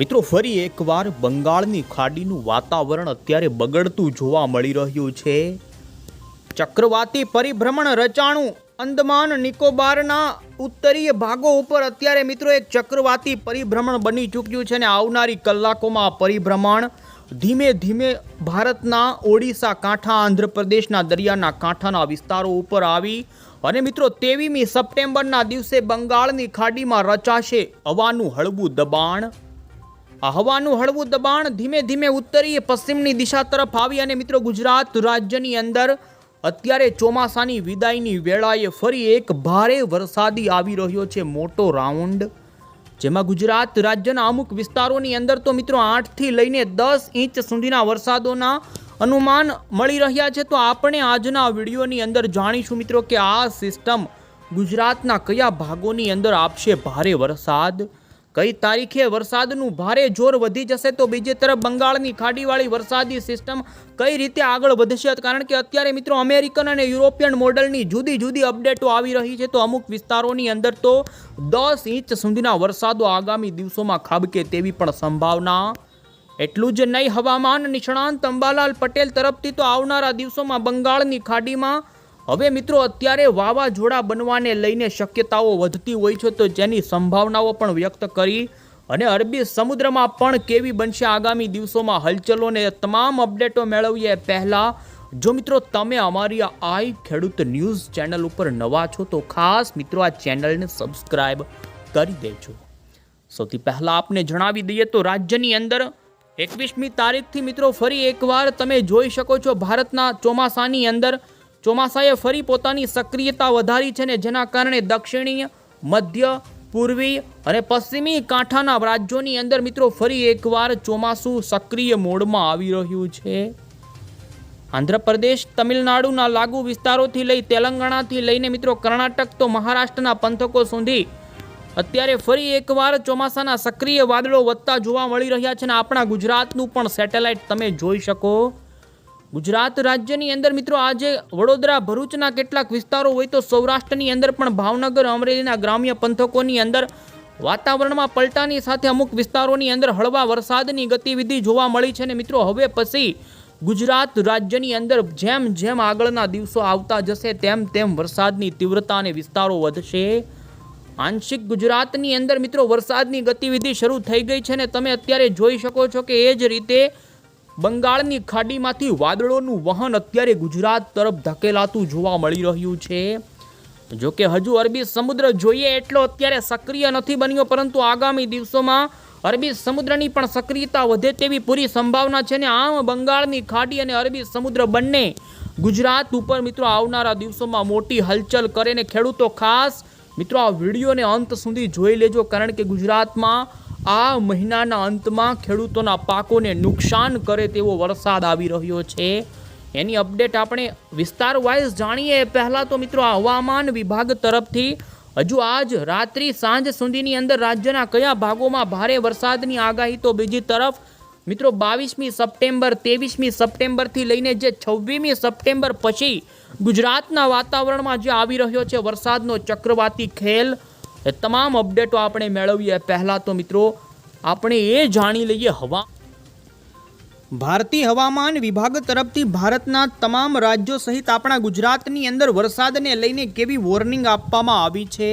મિત્રો, ફરી એકવાર બંગાળની ખાડીનું વાતાવરણ અત્યારે બગડતું જોવા મળી રહ્યું છે. ચક્રવાતી પરિભ્રમણ રચાણું અંદમાન નિકોબારના ઉત્તરીય ભાગો ઉપર અત્યારે મિત્રો એક ચક્રવાતી પરિભ્રમણ બની ચૂક્યું છે અને આવનારી કલાકોમાં પરિભ્રમણ ધીમે ધીમે ભારતના ઓડિશા કાંઠા, આંધ્રપ્રદેશના દરિયાના કાંઠાના વિસ્તારો ઉપર આવી અને મિત્રો, તેવીમી સપ્ટેમ્બરના દિવસે બંગાળની ખાડીમાં રચાશે હવાનું હળવું દબાણ. હવાનું હળવું દબાણ ધીમે ધીમે ઉત્તરીય પશ્ચિમની દિશા તરફ આવી અને મિત્રો ગુજરાત રાજ્યની અંદર અત્યારે ચોમાસાની વિદાયની વેળાએ ફરી એક ભારે વરસાદી આવી રહ્યો છે મોટો રાઉન્ડ. જેમાં ગુજરાત રાજ્યના અમુક વિસ્તારોની અંદર તો મિત્રો આઠથી લઈને દસ ઇંચ સુધીના વરસાદોના અનુમાન મળી રહ્યા છે. તો આપણે આજના વિડીયોની અંદર જાણીશું મિત્રો કે આ સિસ્ટમ ગુજરાતના કયા ભાગોની અંદર આપશે ભારે વરસાદ. કઈ તારીખે વરસાદનું ભારે જોર વધી જશે તો બીજી તરફ બંગાળની ખાડીવાળી વરસાદી સિસ્ટમ કઈ રીતે આગળ વધશે? કારણ કે અત્યારે મિત્રો અમેરિકન અને યુરોપિયન મોડલની જુદી જુદી અપડેટો આવી રહી છે તો અમુક વિસ્તારોની અંદર તો દસ ઇંચ સુધીના વરસાદો આગામી દિવસોમાં ખાબકે તેવી પણ સંભાવના. એટલું જ નહીં, હવામાન નિષ્ણાંત અંબાલાલ પટેલ તરફથી તો આવનારા દિવસોમાં બંગાળની ખાડીમાં હવે મિત્રો, અત્યારે વાવાઝોડા બનવાને લઈને શક્યતાઓ વધતી હોય છે તો જેની સંભાવનાઓ પણ વ્યક્ત કરી અને અરબી સમુદ્રમાં પણ કેવી બનશે આગામી દિવસોમાં હલચલોને તમામ અપડેટો મેળવીએ પહેલાં. જો મિત્રો, તમે અમારી આઈ ખેડૂત ન્યૂઝ ચેનલ ઉપર નવા છો તો ખાસ મિત્રો આ ચેનલને સબસ્ક્રાઈબ કરી દેજો. સૌથી પહેલાં આપને જણાવી દઈએ તો રાજ્યની અંદર એકવીસમી તારીખથી મિત્રો ફરી એકવાર તમે જોઈ શકો છો ભારતના ચોમાસાની અંદર ચોમાસાએ ફરી પોતાની સક્રિયતા વધારી છે ને જેના કારણે દક્ષિણીય મધ્ય, પૂર્વી અને પશ્ચિમી કાંઠાના રાજ્યોની અંદર મિત્રો ફરી એકવાર ચોમાસું સક્રિય મોડમાં આવી રહ્યું છે. આંધ્રપ્રદેશ, તમિલનાડુના લાગુ વિસ્તારોથી લઈ તેલંગાણાથી લઈને મિત્રો કર્ણાટક તો મહારાષ્ટ્રના પંથકો સુધી અત્યારે ફરી એકવાર ચોમાસાના સક્રિય વાદળો વધતા જોવા મળી રહ્યા છે અને આપણા ગુજરાતનું પણ સેટેલાઇટ તમે જોઈ શકો. ગુજરાત રાજ્યની અંદર મિત્રો આજે વડોદરા, ભરૂચના કેટલાક વિસ્તારો હોય તો સૌરાષ્ટ્રની અંદર પણ ભાવનગર, અમરેલીના ગ્રામ્ય પંથકોની અંદર વાતાવરણમાં પલટાની સાથે અમુક વિસ્તારોની અંદર હળવા વરસાદની ગતિવિધિ જોવા મળી છે અને મિત્રો, હવે પછી ગુજરાત રાજ્યની અંદર જેમ જેમ આગળના દિવસો આવતા જશે, તેમ તેમ વરસાદની તીવ્રતા અને વિસ્તારો વધશે. આંશિક ગુજરાતની અંદર મિત્રો વરસાદની ગતિવિધિ શરૂ થઈ ગઈ છે અને તમે અત્યારે જોઈ શકો છો કે એ જ રીતે બંગાળની ખાડીમાંથી વાદળોનું વહન અત્યારે ગુજરાત તરફ ધકેલાતું જોવા મળી રહ્યું છે. જો કે હજુ અરબી સમુદ્ર જોઈએ એટલો અત્યારે સક્રિય નથી બન્યો, પરંતુ આગામી દિવસોમાં અરબી સમુદ્રની પણ સક્રિયતા વધે તેવી પૂરી સંભાવના છે ને આમ બંગાળની ખાડી અને અરબી સમુદ્ર બંને ગુજરાત ઉપર મિત્રો આવનારા દિવસોમાં મોટી હલચલ કરે ને ખેડૂતો ખાસ મિત્રો આ વિડીયોને અંત સુધી જોઈ લેજો, કારણ કે ગુજરાતમાં આ મહિનાના અંતમાં ખેડૂતોના પાકોને નુકસાન કરે તેવો વરસાદ આવી રહ્યો છે. એની અપડેટ આપણે વિસ્તાર વાઇઝ જાણીએ. પહેલાં તો મિત્રો હવામાન વિભાગ તરફથી હજુ આજ રાત્રિ સાંજ સુધીની અંદર રાજ્યના કયા ભાગોમાં ભારે વરસાદની આગાહી? તો બીજી તરફ મિત્રો બાવીસમી સપ્ટેમ્બર, ત્રેવીસમી સપ્ટેમ્બરથી લઈને જે છવ્વીસમી સપ્ટેમ્બર પછી ગુજરાતના વાતાવરણમાં જે આવી રહ્યો છે વરસાદનો ચક્રવાતી ખેલ એ તમામ અપડેટો આપણે મેળવીએ. પહેલાં તો મિત્રો, આપણે એ જાણી લઈએ હવા ભારતીય હવામાન વિભાગ તરફથી ભારતના તમામ રાજ્યો સહિત આપણા ગુજરાતની અંદર વરસાદને લઈને કેવી વોર્નિંગ આપવામાં આવી છે?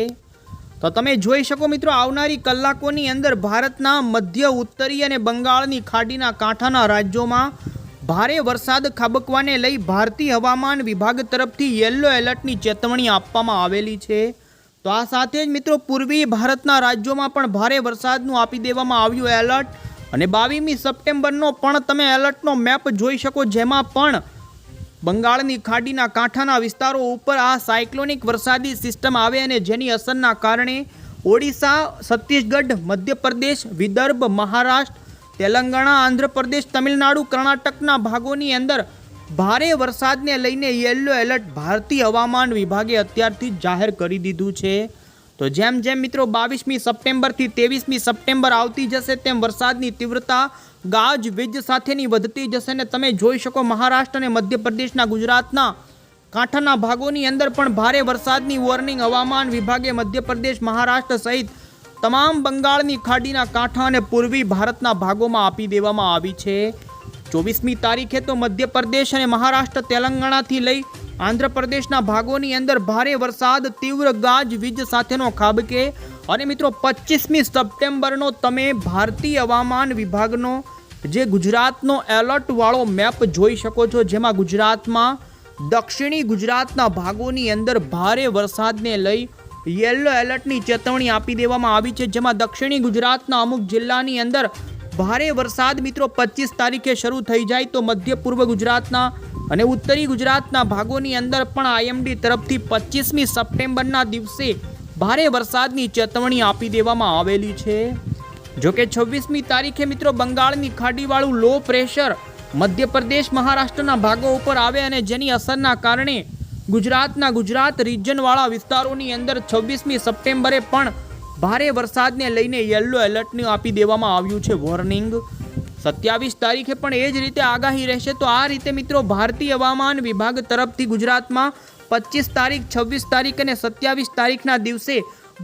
તો તમે જોઈ શકો મિત્રો, આવનારી કલાકોની અંદર ભારતના મધ્ય, ઉત્તરી અને બંગાળની ખાડીના કાંઠાના રાજ્યોમાં ભારે વરસાદ ખાબકવાને લઈ ભારતીય હવામાન વિભાગ તરફથી યલો એલર્ટની ચેતવણી આપવામાં આવેલી છે. તો આ સાથે જ મિત્રો પૂર્વી ભારતના રાજ્યોમાં પણ ભારે વરસાદનું આપી દેવામાં આવ્યું એલર્ટ. અને બાવીમી સપ્ટેમ્બરનો પણ તમે એલર્ટનો મેપ જોઈ શકો, જેમાં પણ બંગાળની ખાડીના કાંઠાના વિસ્તારો ઉપર આ સાયક્લોનિક વરસાદી સિસ્ટમ આવે અને જેની અસરના કારણે ઓડિશા, છત્તીસગઢ, મધ્યપ્રદેશ, વિદર્ભ, મહારાષ્ટ્ર, તેલંગાણા, આંધ્રપ્રદેશ, તમિલનાડુ, કર્ણાટકના ભાગોની અંદર ભારે વરસાદને લઈને યલો એલર્ટ ભારતીય હવામાન વિભાગે અત્યારથી જ જાહેર કરી દીધું છે. તો જેમ જેમ મિત્રો બાવીસમી સપ્ટેમ્બરથી ત્રેવીસમી સપ્ટેમ્બર આવતી જશે, તેમ વરસાદની તીવ્રતા ગાજ વીજ સાથેની વધતી જશે ને તમે જોઈ શકો મહારાષ્ટ્ર અને મધ્યપ્રદેશના ગુજરાતના કાંઠાના ભાગોની અંદર પણ ભારે વરસાદની વોર્નિંગ હવામાન વિભાગે મધ્યપ્રદેશ, મહારાષ્ટ્ર સહિત તમામ બંગાળની ખાડીના કાંઠા અને પૂર્વી ભારતના ભાગોમાં આપી દેવામાં આવી છે. ચોવીસમી તારીખે તો મધ્યપ્રદેશ અને મહારાષ્ટ્ર તેલંગાણાથી લઈ આંધ્રપ્રદેશના ભાગોની અંદર ભારે વરસાદ, તીવ્ર ગાજ, વીજ સાથેનો ખાબકે અને મિત્રો પચીસમી સપ્ટેમ્બરનો તમે ભારતીય હવામાન વિભાગનો જે ગુજરાતનો એલર્ટવાળો મેપ જોઈ શકો છો, જેમાં ગુજરાતમાં દક્ષિણી ગુજરાતના ભાગોની અંદર ભારે વરસાદને લઈ યેલો એલર્ટની ચેતવણી આપી દેવામાં આવી છે, જેમાં દક્ષિણી ગુજરાતના અમુક જિલ્લાની અંદર ભારે વરસાદ મિત્રો પચીસ તારીખે શરૂ થઈ જાય તો મધ્ય પૂર્વ ગુજરાતના અને ઉત્તરી ગુજરાતના ભાગોની અંદર પણ આઈએમડી તરફથી પચીસમી સપ્ટેમ્બરના દિવસે ભારે વરસાદની ચેતવણી આપી દેવામાં આવેલી છે. જો કે છવ્વીસમી તારીખે મિત્રો બંગાળની ખાડીવાળું લો પ્રેશર મધ્યપ્રદેશ, મહારાષ્ટ્રના ભાગો ઉપર આવે અને જેની અસરના કારણે ગુજરાતના ગુજરાત રિજનવાળા વિસ્તારોની અંદર છવ્વીસમી સપ્ટેમ્બરે પણ ભારે વરસાદને લઈને યલો એલર્ટનું આપી દેવામાં આવ્યું છે વોર્નિંગ. સત્યાવીસ તારીખે પણ એ જ રીતે આગાહી રહેશે. તો આ રીતે મિત્રો ભારતીય હવામાન વિભાગ તરફથી ગુજરાતમાં પચીસ તારીખ, છવ્વીસ તારીખ અને સત્યાવીસ તારીખના દિવસે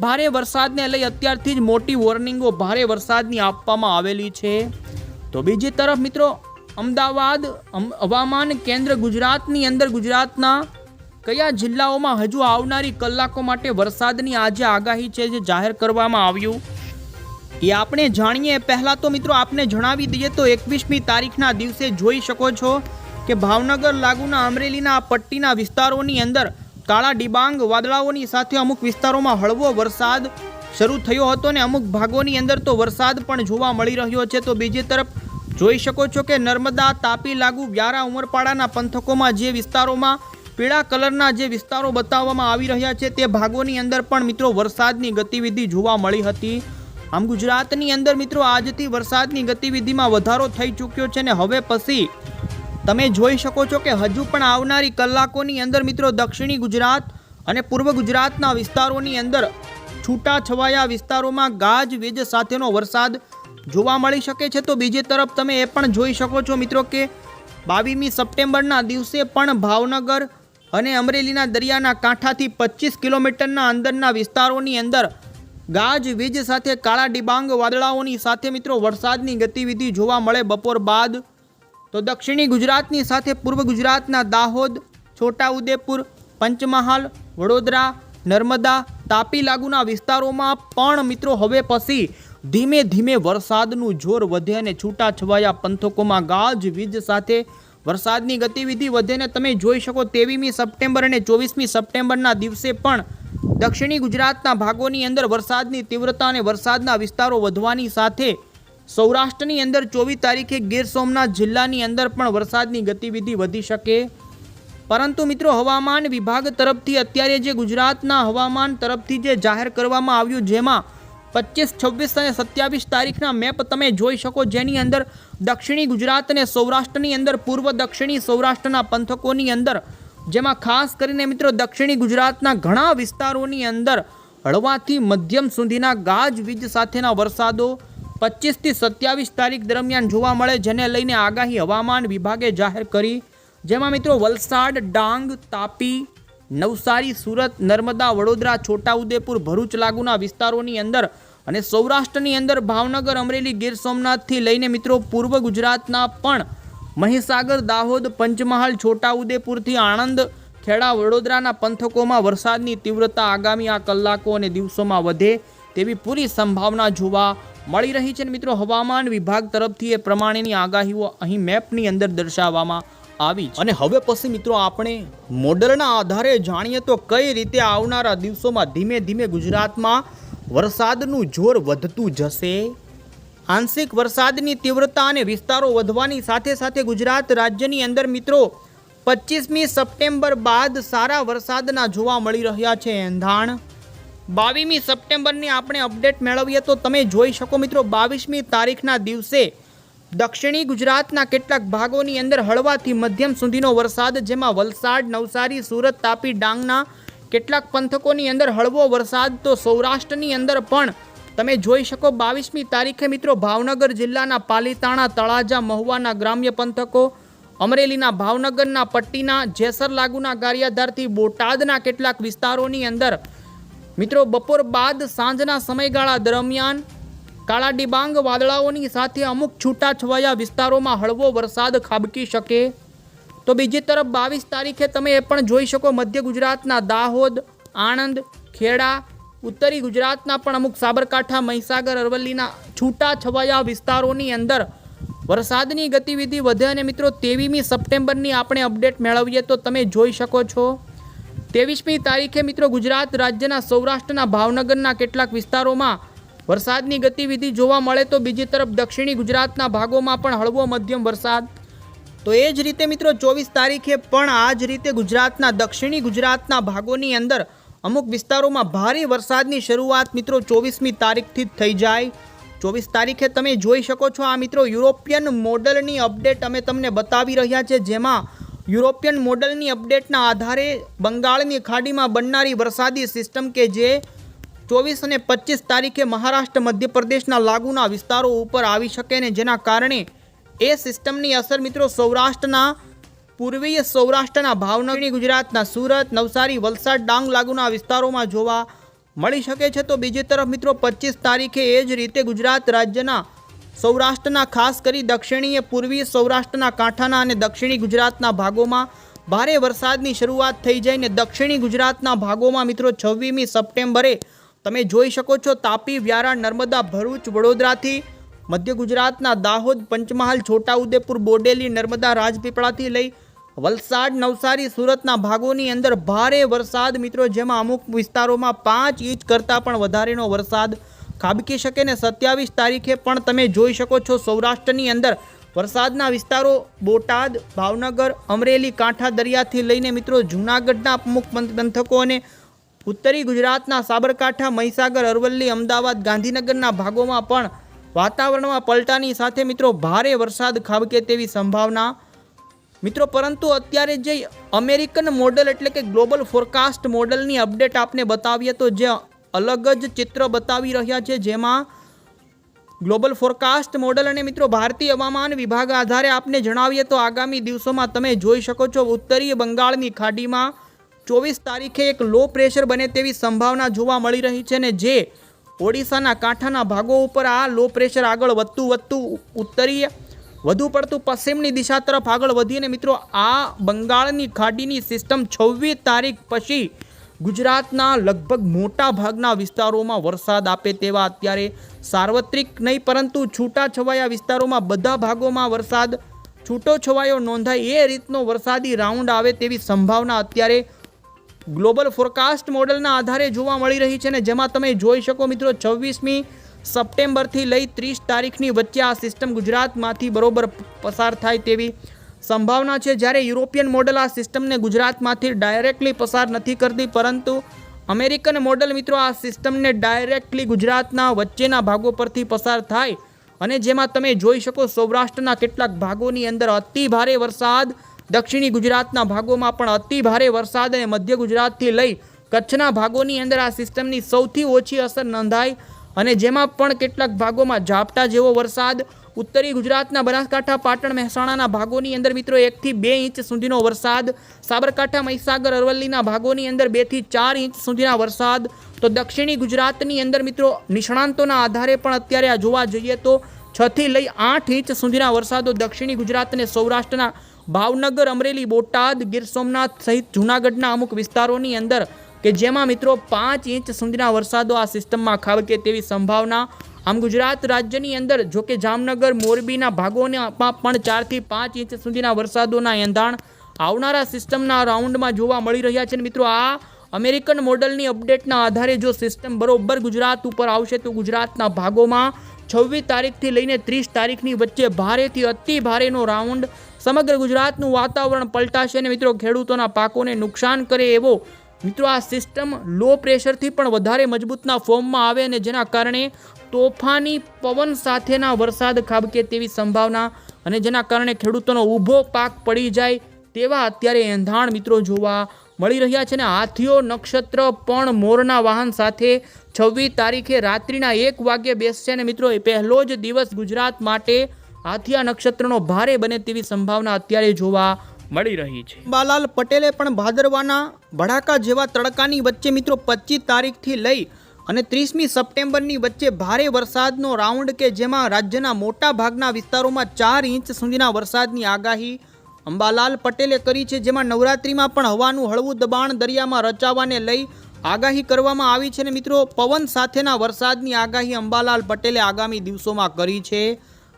ભારે વરસાદને લઈ અત્યારથી જ મોટી વોર્નિંગો ભારે વરસાદની આપવામાં આવેલી છે. તો બીજી તરફ મિત્રો, અમદાવાદ હવામાન કેન્દ્ર ગુજરાતની અંદર ગુજરાતના કયા જિલ્લાઓમાં હજુ આવનારી કલાકો માટે વરસાદની આજે આગાહી છે જે જાહેર કરવામાં આવ્યું? એ આપણે જાણીએ. પહેલાં તો મિત્રો આપને જણાવી દઈએ તો એકવીસમી તારીખના દિવસે જોઈ શકો છો કે ભાવનગર લાગુના અમરેલીના પટ્ટીના વિસ્તારોની અંદર કાળા ડિબાંગ વાદળાઓની સાથે અમુક વિસ્તારોમાં હળવો વરસાદ શરૂ થયો હતો ને અમુક ભાગોની અંદર તો વરસાદ પણ જોવા મળી રહ્યો છે. તો બીજી તરફ જોઈ શકો છો કે નર્મદા, તાપી, લાગુ, વ્યારા, ઉમરપાડાના પંથકોમાં જે વિસ્તારોમાં પીળા કલરના જે વિસ્તારો બતાવવામાં આવી રહ્યા છે, તે ભાગોની અંદર પણ મિત્રો વરસાદની ગતિવિધિ જોવા મળી હતી. આમ ગુજરાતની અંદર મિત્રો આજથી વરસાદની ગતિવિધિમાં વધારો થઈ ચૂક્યો છે ને હવે પછી તમે જોઈ શકો છો કે હજુ પણ આવનારી કલાકોની અંદર મિત્રો દક્ષિણી ગુજરાત અને પૂર્વ ગુજરાતના વિસ્તારોની અંદર છૂટા છવાયા વિસ્તારોમાં ગાજવીજ સાથેનો વરસાદ જોવા મળી શકે છે. તો બીજી તરફ તમે એ પણ જોઈ શકો છો મિત્રો કે બાવીમી સપ્ટેમ્બરના દિવસે પણ ભાવનગર અને અમરેલીના દરિયાના કાંઠાથી પચીસ કિલોમીટરના અંદરના વિસ્તારોની અંદર ગાજવીજ સાથે કાળા ડિબાંગ વાદળાઓની સાથે મિત્રો વરસાદની ગતિવિધિ જોવા મળે બપોર બાદ. તો દક્ષિણી ગુજરાતની સાથે પૂર્વ ગુજરાતના દાહોદ, છોટાઉદેપુર, પંચમહાલ, વડોદરા, નર્મદા, તાપી લાગુના વિસ્તારોમાં પણ મિત્રો હવે પછી ધીમે ધીમે વરસાદનું જોર વધે અને છૂટાછવાયા પંથકોમાં ગાજવીજ સાથે વરસાદની ગતિવિધિ વધે ને તમે જોઈ શકો તેવીમી સપ્ટેમ્બર અને ચોવીસમી સપ્ટેમ્બરના દિવસે પણ દક્ષિણી ગુજરાતના ભાગોની અંદર વરસાદની તીવ્રતા અને વરસાદના વિસ્તારો વધવાની સાથે સૌરાષ્ટ્રની અંદર ચોવીસ તારીખે ગીર સોમનાથ જિલ્લાની અંદર પણ વરસાદની ગતિવિધિ વધી શકે. પરંતુ મિત્રો હવામાન વિભાગ તરફથી અત્યારે જે ગુજરાતના હવામાન તરફથી જે જાહેર કરવામાં આવ્યું, જેમાં પચીસ છવ્વીસ અને સત્યાવીસ તારીખના મેપ તમે જોઈ શકો જેની અંદર દક્ષિણી ગુજરાત અને સૌરાષ્ટ્રની અંદર પૂર્વ દક્ષિણી સૌરાષ્ટ્રના પંથકોની અંદર, જેમાં ખાસ કરીને મિત્રો દક્ષિણી ગુજરાતના ઘણા વિસ્તારોની અંદર હળવાથી મધ્યમ સુધીના ગાજવીજ સાથેના વરસાદો પચીસથી સત્યાવીસ તારીખ દરમિયાન જોવા મળે, જેને લઈને આગાહી હવામાન વિભાગે જાહેર કરી. જેમાં મિત્રો વલસાડ, ડાંગ, તાપી, નવસારી, સુરત, નર્મદા, વડોદરા, છોટાઉદેપુર, ભરૂચ લાગુના વિસ્તારોની અંદર અને સૌરાષ્ટ્રની અંદર ભાવનગર, અમરેલી, ગીર સોમનાથથી લઈને મિત્રો પૂર્વ ગુજરાતના પણ મહીસાગર, દાહોદ, પંચમહાલ, છોટાઉદેપુરથી આણંદ, ખેડા, વડોદરાના પંથકોમાં વરસાદની તીવ્રતા આગામી આ કલાકો અને દિવસોમાં વધે તેવી પૂરી સંભાવના જોવા મળી રહી છે મિત્રો હવામાન વિભાગ તરફથી એ પ્રમાણેની આગાહીઓ અહીં મેપની અંદર દર્શાવવામાં આવી અને હવે પછી મિત્રો આપણે મોડલના આધારે જાણીએ તો કઈ રીતે આવનારા દિવસોમાં ધીમે ધીમે ગુજરાતમાં વરસાદનું જોર વધતું જશે. આંશિક વરસાદની તીવ્રતા અને વિસ્તારો વધવાની સાથે સાથે ગુજરાત રાજ્યની અંદર મિત્રો પચીસમી સપ્ટેમ્બર બાદ સારા વરસાદના જોવા મળી રહ્યા છે એંધાણ. બાવીમી સપ્ટેમ્બરની આપણે અપડેટ મેળવીએ તો તમે જોઈ શકો મિત્રો બાવીસમી તારીખના દિવસે દક્ષિણી ગુજરાતના કેટલાક ભાગોની અંદર હળવાથી મધ્યમ સુધીનો વરસાદ જેમાં વલસાડ, નવસારી, સુરત, તાપી, ડાંગના કેટલાક પંથકોની અંદર હળવો વરસાદ તો સૌરાષ્ટ્રની અંદર પણ. તમે જોઈ શકો બાવીસમી તારીખે મિત્રો ભાવનગર જિલ્લાના પાલીતાણા તળાજા મહુવાના ગ્રામ્ય પંથકો, અમરેલીના ભાવનગરના પટ્ટીના, જેસર લાગુના ગારિયાધારથી બોટાદના કેટલાક વિસ્તારોની અંદર. મિત્રો બપોર બાદ સાંજના સમયગાળા દરમિયાન કાળા ડિબાંગ વાદળાઓની સાથે અમુક છૂટાછવાયા વિસ્તારોમાં હળવો વરસાદ ખાબકી શકે. તો બીજી તરફ બાવીસ તારીખે તમે એ પણ જોઈ શકો મધ્ય ગુજરાતના દાહોદ, આણંદ, ખેડા, ઉત્તરી ગુજરાતના પણ અમુક સાબરકાંઠા, મહીસાગર, અરવલ્લીના છૂટા છવાયા વિસ્તારોની અંદર વરસાદની ગતિવિધિ વધે અને મિત્રો તેવીમી સપ્ટેમ્બરની આપણે અપડેટ મેળવીએ તો તમે જોઈ શકો છો. ત્રેવીસમી તારીખે મિત્રો ગુજરાત રાજ્યના સૌરાષ્ટ્રના ભાવનગરના કેટલાક વિસ્તારોમાં વરસાદની ગતિવિધિ જોવા મળે તો બીજી તરફ દક્ષિણી ગુજરાતના ભાગોમાં પણ હળવો મધ્યમ વરસાદ તો એ જ રીતે મિત્રો ચોવીસ તારીખે પણ આ જ રીતે ગુજરાતના, દક્ષિણી ગુજરાતના ભાગોની અંદર અમુક વિસ્તારોમાં ભારે વરસાદની શરૂઆત મિત્રો ચોવીસમી તારીખથી જ થઈ જાય. ચોવીસ તારીખે તમે જોઈ શકો છો આ મિત્રો યુરોપિયન મોડલની અપડેટ અમે તમને બતાવી રહ્યા છે, જેમાં યુરોપિયન મોડલની અપડેટના આધારે બંગાળની ખાડીમાં બનનારી વરસાદી સિસ્ટમ કે જે ચોવીસ અને પચીસ તારીખે મહારાષ્ટ્ર, મધ્યપ્રદેશના લાગુના વિસ્તારો ઉપર આવી શકે ને જેના કારણે એ સિસ્ટમની અસર મિત્રો સૌરાષ્ટ્રના, પૂર્વીય સૌરાષ્ટ્રના, ભાવનગરની, ગુજરાતના, સુરત, નવસારી, વલસાડ, ડાંગ લાગુના વિસ્તારોમાં જોવા મળી શકે છે. તો બીજી તરફ મિત્રો પચીસ તારીખે એ જ રીતે ગુજરાત રાજ્યના સૌરાષ્ટ્રના, ખાસ કરી દક્ષિણીય પૂર્વીય સૌરાષ્ટ્રના કાંઠાના અને દક્ષિણી ગુજરાતના ભાગોમાં ભારે વરસાદની શરૂઆત થઈ જઈને દક્ષિણી ગુજરાતના ભાગોમાં મિત્રો છવ્વીમી સપ્ટેમ્બરે તમે જોઈ શકો છો તાપી, વ્યારા, નર્મદા, ભરૂચ, વડોદરાથી મધ્ય ગુજરાતના દાહોદ, પંચમહાલ, છોટાઉદેપુર, બોડેલી, નર્મદા રાજપીપળાથી લઈ વલસાડ, નવસારી સુરતના ભાગોની અંદર ભારે વરસાદ. મિત્રો, જેમાં અમુક વિસ્તારોમાં પાંચ ઇંચ કરતાં પણ વધારેનો વરસાદ ખાબકી શકે ને સત્યાવીસ તારીખે પણ તમે જોઈ શકો છો સૌરાષ્ટ્રની અંદર વરસાદના વિસ્તારો બોટાદ, ભાવનગર, અમરેલી, કાંઠા દરિયાથી લઈને મિત્રો જૂનાગઢના અમુક પંથ- પંથકો અને ઉત્તરી ગુજરાતના સાબરકાંઠા, મહીસાગર, અરવલ્લી, અમદાવાદ, ગાંધીનગરના ભાગોમાં પણ વાતાવરણમાં પલટાની સાથે મિત્રો ભારે વરસાદ ખાબકે તેવી સંભાવના. મિત્રો, પરંતુ અત્યારે જે અમેરિકન મોડલ એટલે કે ગ્લોબલ ફોરકાસ્ટ મોડલની અપડેટ આપને બતાવીએ તો જે અલગ જ ચિત્ર બતાવી રહ્યા છે, જેમાં ગ્લોબલ ફોરકાસ્ટ મોડલ અને મિત્રો ભારતીય હવામાન વિભાગ આધારે આપને જણાવીએ તો આગામી દિવસોમાં તમે જોઈ શકો છો ઉત્તરીય બંગાળની ખાડીમાં ચોવીસ તારીખે એક લો પ્રેશર બને તેવી સંભાવના જોવા મળી રહી છે ને જે ઓડિશાના કાંઠાના ભાગો ઉપર આ લો પ્રેશર આગળ વધતું વધતું ઉત્તરીય, વધુ પડતું પશ્ચિમની દિશા તરફ આગળ વધીને મિત્રો આ બંગાળની ખાડીની સિસ્ટમ છવ્વીસ તારીખ પછી ગુજરાતના લગભગ મોટા ભાગના વિસ્તારોમાં વરસાદ આપે તેવા અત્યારે સાર્વત્રિક નહીં, પરંતુ છૂટાછવાયા વિસ્તારોમાં બધા ભાગોમાં વરસાદ છૂટો છવાયો નોંધાય, એ રીતનો વરસાદી રાઉન્ડ આવે તેવી સંભાવના અત્યારે ગ્લોબલ ફોરકાસ્ટ મોડલના આધારે જોવા મળી રહી છે ને જેમાં તમે જોઈ શકો મિત્રો છવ્વીસમી સપ્ટેમ્બરથી લઈ ત્રીસ તારીખની વચ્ચે આ સિસ્ટમ ગુજરાતમાંથી બરોબર પસાર થાય તેવી સંભાવના છે. જ્યારે યુરોપિયન મોડલ આ સિસ્ટમને ગુજરાતમાંથી ડાયરેક્ટલી પસાર નથી કરતી, પરંતુ અમેરિકન મોડલ મિત્રો આ સિસ્ટમને ડાયરેક્ટલી ગુજરાતના વચ્ચેના ભાગો પરથી પસાર થાય અને જેમાં તમે જોઈ શકો સૌરાષ્ટ્રના કેટલાક ભાગોની અંદર અતિ ભારે વરસાદ દક્ષિણી ગુજરાતના ભાગોમાં પણ અતિ ભારે વરસાદ અને મધ્ય ગુજરાતથી લઈ કચ્છના ભાગોની અંદર આ સિસ્ટમની સૌથી ઓછી અસર નોંધાઈ અને જેમાં પણ કેટલાક ભાગોમાં ઝાપટા જેવો વરસાદ. ઉત્તરી ગુજરાતના બનાસકાંઠા, પાટણ, મહેસાણાના ભાગોની અંદર મિત્રો એકથી બે ઇંચ સુધીનો વરસાદ. સાબરકાંઠા, મહીસાગર, અરવલ્લીના ભાગોની અંદર બેથી ચાર ઇંચ સુધીના વરસાદ. તો દક્ષિણી ગુજરાતની અંદર મિત્રો નિષ્ણાંતોના આધારે પણ અત્યારે આ જોવા જઈએ તો છથી લઈ આઠ ઇંચ સુધીના વરસાદો દક્ષિણી ગુજરાત અને સૌરાષ્ટ્રના ભાવનગર, અમરેલી, બોટાદ, ગીર સોમનાથ સહિત જૂનાગઢના અમુક વિસ્તારોની અંદર કે જેમાં મિત્રો પાંચ ઇંચ સુધીના વરસાદો આ સિસ્ટમમાં ખાબકે તેવી સંભાવના આમ ગુજરાત રાજ્યની અંદર જો કે જામનગર, મોરબીના ભાગોમાં પણ ચારથી પાંચ ઇંચ સુધીના વરસાદોના એંધાણ આવનારા સિસ્ટમના રાઉન્ડમાં જોવા મળી રહ્યા છે. મિત્રો આ અમેરિકન મોડલની અપડેટના આધારે જો સિસ્ટમ બરોબર ગુજરાત ઉપર આવશે તો ગુજરાતના ભાગોમાં છવ્વીસ તારીખથી લઈને ત્રીસ તારીખની વચ્ચે ભારેથી અતિ ભારેનો રાઉન્ડ સમગ્ર ગુજરાતનું વાતાવરણ પલટાશે અને મિત્રો ખેડૂતોના પાકોને નુકસાન કરે એવો મિત્રો આ સિસ્ટમ લો પ્રેશરથી પણ વધારે મજબૂતના ફોર્મમાં આવે અને જેના કારણે તોફાની પવન સાથેના વરસાદ ખાબકે તેવી સંભાવના અને જેના કારણે ખેડૂતોનો ઊભો પાક પડી જાય તેવા અત્યારે એંધાણ મિત્રો જોવા મળી રહ્યા છે ને હાથીઓ નક્ષત્ર પણ મોરના વાહન સાથે છવ્વીસ તારીખે રાત્રિના એક વાગ્યે બેસશે અને મિત્રો એ પહેલો જ દિવસ ગુજરાત માટે હાથિયા નક્ષત્રનો ભારે બને તેવી સંભાવના અત્યારે જોવા મળી રહી છે. બાલાલ પટેલે પણ ભાદરવાના ભડાકા જેવા તડકાની વચ્ચે મિત્રો પચીસ તારીખથી લઈ અને ત્રીસમી સપ્ટેમ્બરની વચ્ચે ભારે વરસાદનો રાઉન્ડ કે જેમાં રાજ્યના મોટા ભાગના વિસ્તારોમાં ચાર ઇંચ સુધીના વરસાદની આગાહી અંબાલાલ પટેલે કરી છે, જેમાં નવરાત્રિમાં પણ હવાનું હળવું દબાણ દરિયામાં રચાવાને લઈ આગાહી કરવામાં આવી છે ને મિત્રો પવન સાથેના વરસાદની આગાહી અંબાલાલ પટેલે આગામી દિવસોમાં કરી છે.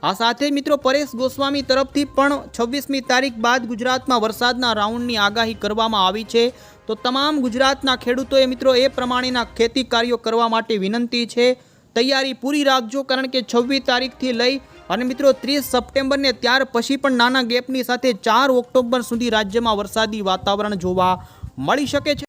આ સાથે મિત્રો પરેશ ગોસ્વામી તરફથી પણ છવ્વીસમી તારીખ બાદ ગુજરાતમાં વરસાદના રાઉન્ડની આગાહી કરવામાં આવી છે. તો તમામ ગુજરાતના ખેડૂતોએ મિત્રો એ પ્રમાણેના ખેતી કાર્યો કરવા માટે વિનંતી છે. તૈયારી પૂરી રાખજો કારણ કે છવ્વીસ તારીખથી લઈ અને મિત્રો ત્રીસ સપ્ટેમ્બરને ત્યાર પછી પણ નાના ગેપની સાથે ચાર ઓક્ટોબર સુધી રાજ્યમાં વરસાદી વાતાવરણ જોવા મળી શકે છે.